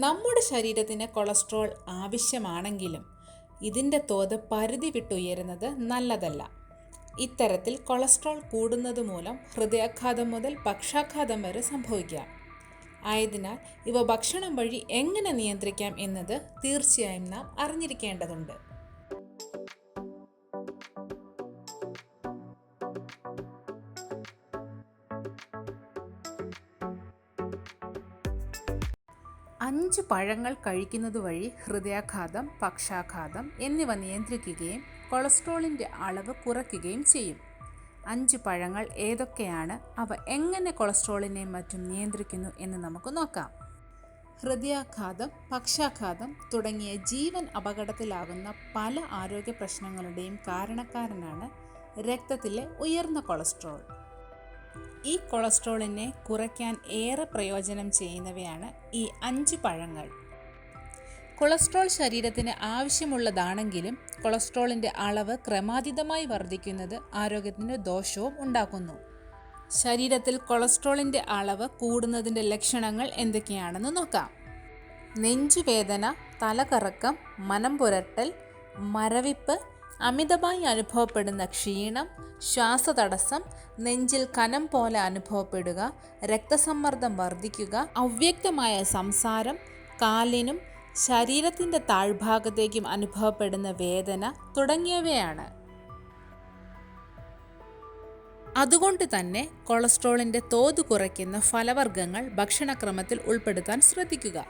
നമ്മുടെ ശരീരത്തിന് കൊളസ്ട്രോൾ ആവശ്യമാണെങ്കിലും ഇതിന്റെ തോത് പരിധി വിട്ടുയരുന്നത് നല്ലതല്ല. ഇത്തരത്തിൽ കൊളസ്ട്രോൾ കൂടുന്നത് മൂലം ഹൃദയാഘാതം മുതൽ പക്ഷാഘാതം വരെ സംഭവിക്കാം ആയതിനാൽ ഇവ ഭക്ഷണം വഴി എങ്ങനെ നിയന്ത്രിക്കാം എന്നത് തീർച്ചയായും നാം അറിഞ്ഞിരിക്കേണ്ടതുണ്ട്. അഞ്ച് പഴങ്ങൾ കഴിക്കുന്നത് വഴി ഹൃദയാഘാതം പക്ഷാഘാതം എന്നിവ നിയന്ത്രിക്കുകയും കൊളസ്ട്രോളിന്റെ അളവ് കുറയ്ക്കുകയും ചെയ്യും. അഞ്ച് പഴങ്ങൾ ഏതൊക്കെയാണ്? അവ എങ്ങനെ കൊളസ്ട്രോളിനെയും മറ്റും നിയന്ത്രിക്കുന്നു എന്ന് നമുക്ക് നോക്കാം. ഹൃദയാഘാതം പക്ഷാഘാതം തുടങ്ങിയ ജീവൻ അപകടത്തിലാകുന്ന പല ആരോഗ്യ പ്രശ്നങ്ങളുടെയും കാരണക്കാരനാണ് രക്തത്തിലെ ഉയർന്ന കൊളസ്ട്രോൾ. ഈ കൊളസ്ട്രോളിനെ കുറയ്ക്കാൻ ഏറെ പ്രയോജനം ചെയ്യുന്നവയാണ് ഈ അഞ്ച് പഴങ്ങൾ. കൊളസ്ട്രോൾ ശരീരത്തിന് ആവശ്യമുള്ളതാണെങ്കിലും കൊളസ്ട്രോളിന്റെ അളവ് ക്രമാതീതമായി വർദ്ധിക്കുന്നത് ആരോഗ്യത്തിന് ദോഷവും ഉണ്ടാക്കുന്നു. ശരീരത്തിൽ കൊളസ്ട്രോളിന്റെ അളവ് കൂടുന്നതിന്റെ ലക്ഷണങ്ങൾ എന്തൊക്കെയാണെന്ന് നോക്കാം. നെഞ്ചുവേദന തലകറക്കം മനം പുരട്ടൽ മരവിപ്പ് അമിതമായി അനുഭവപ്പെടുന്ന ക്ഷീണം ശ്വാസതടസ്സം നെഞ്ചിൽ കനം പോലെ അനുഭവപ്പെടുക രക്തസമ്മർദ്ദം വർദ്ധിക്കുക അവ്യക്തമായ സംസാരം കാലിനും ശരീരത്തിന്റെ താഴ്ഭാഗത്തേക്കും അനുഭവപ്പെടുന്ന വേദന തുടങ്ങിയവയാണ്. അതുകൊണ്ട് തന്നെ കൊളസ്ട്രോളിന്റെ തോത് കുറയ്ക്കുന്ന ഫലവർഗങ്ങൾ ഭക്ഷണക്രമത്തിൽ ഉൾപ്പെടുത്താൻ ശ്രദ്ധിക്കുക.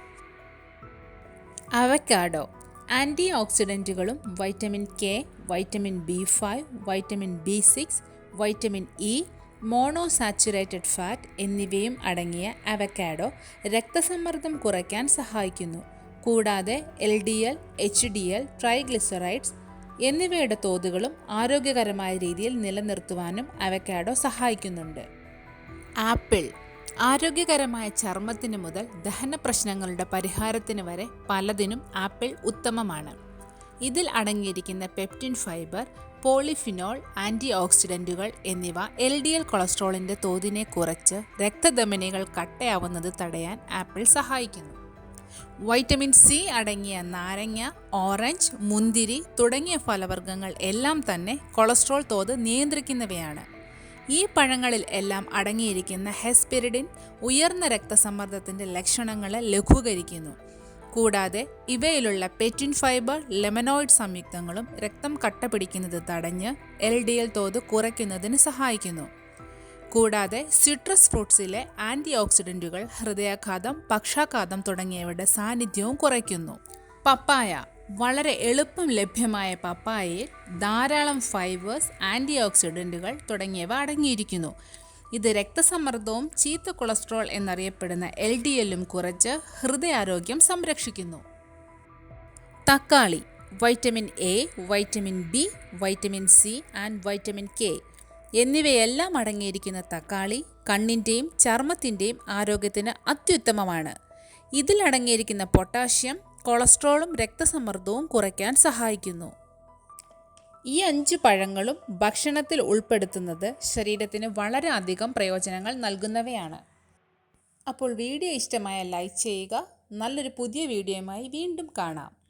Avocado anti ഓക്സിഡന്റുകളും vitamin K vitamin B five vitamin B six vitamin E monounsaturated fat എന്നിവയും അടങ്ങിയ അവക്കാഡോ രക്തസമ്മർദ്ദം കുറയ്ക്കാൻ സഹായിക്കുന്നു. കൂടാതെ L D L H D L triglycerides എന്നിവയുടെ തോതുകളും ആരോഗ്യകരമായ രീതിയിൽ നിലനിർത്തുവാനും അവക്കാഡോ സഹായിക്കുന്നുണ്ട്. ആപ്പിൾ ആരോഗ്യകരമായ ചർമ്മത്തിന് മുതൽ ദഹന പ്രശ്നങ്ങളുടെ പരിഹാരത്തിന് വരെ പലതിനും ആപ്പിൾ ഉത്തമമാണ്. ഇതിൽ അടങ്ങിയിരിക്കുന്ന പെപ്റ്റിൻ ഫൈബർ പോളിഫിനോൾ ആന്റി ഓക്സിഡന്റുകൾ എന്നിവ എൽ ഡി എൽ കൊളസ്ട്രോളിന്റെ തോതിനെ കുറച്ച് രക്തധമനികൾ കട്ടയാവുന്നത് തടയാൻ ആപ്പിൾ സഹായിക്കുന്നു. വൈറ്റമിൻ സി അടങ്ങിയ നാരങ്ങ ഓറഞ്ച് മുന്തിരി തുടങ്ങിയ ഫലവർഗങ്ങൾ എല്ലാം തന്നെ കൊളസ്ട്രോൾ തോത് നിയന്ത്രിക്കുന്നവയാണ്. ഈ പഴങ്ങളിൽ എല്ലാം അടങ്ങിയിരിക്കുന്ന ഹെസ്പിരിഡിൻ ഉയർന്ന രക്തസമ്മർദ്ദത്തിന്റെ ലക്ഷണങ്ങളെ ലഘൂകരിക്കുന്നു. കൂടാതെ ഇവയിലുള്ള പെറ്റിൻ ഫൈബർ ലെമനോയിഡ് സംയുക്തങ്ങളും രക്തം കട്ട പിടിക്കുന്നത് തടഞ്ഞ് എൽ ഡി എൽ തോത് കുറയ്ക്കുന്നതിന് സഹായിക്കുന്നു. കൂടാതെ സിട്രസ് ഫ്രൂട്ട്സിലെ ആന്റി ഓക്സിഡന്റുകൾ ഹൃദയാഘാതം പക്ഷാഘാതം തുടങ്ങിയവയുടെ സാന്നിധ്യവും കുറയ്ക്കുന്നു. പപ്പായ വളരെ എളുപ്പം ലഭ്യമായ പപ്പായയിൽ ധാരാളം ഫൈബേഴ്സ് ആന്റി ഓക്സിഡന്റുകൾ തുടങ്ങിയവ അടങ്ങിയിരിക്കുന്നു. ഇത് രക്തസമ്മർദ്ദവും ചീത്ത കൊളസ്ട്രോൾ എന്നറിയപ്പെടുന്ന എൽ ഡി എല്ലും കുറച്ച് ഹൃദയാരോഗ്യം സംരക്ഷിക്കുന്നു. തക്കാളി vitamin A vitamin B vitamin C and vitamin K എന്നിവയെല്ലാം അടങ്ങിയിരിക്കുന്ന തക്കാളി കണ്ണിന്റെയും ചർമ്മത്തിന്റെയും ആരോഗ്യത്തിന് അത്യുത്തമമാണ്. ഇതിൽ അടങ്ങിയിരിക്കുന്ന പൊട്ടാഷ്യം കൊളസ്ട്രോളും രക്തസമ്മർദ്ദവും കുറയ്ക്കാൻ സഹായിക്കുന്നു. ഈ അഞ്ച് പഴങ്ങളും ഭക്ഷണത്തിൽ ഉൾപ്പെടുത്തുന്നത് ശരീരത്തിന് വളരെ അധികം പ്രയോജനങ്ങൾ നൽകുന്നവയാണ്. അപ്പോൾ വീഡിയോ ഇഷ്ടമായ ലൈക്ക് ചെയ്യുക. നല്ലൊരു പുതിയ വീഡിയോയുമായി വീണ്ടും കാണാം.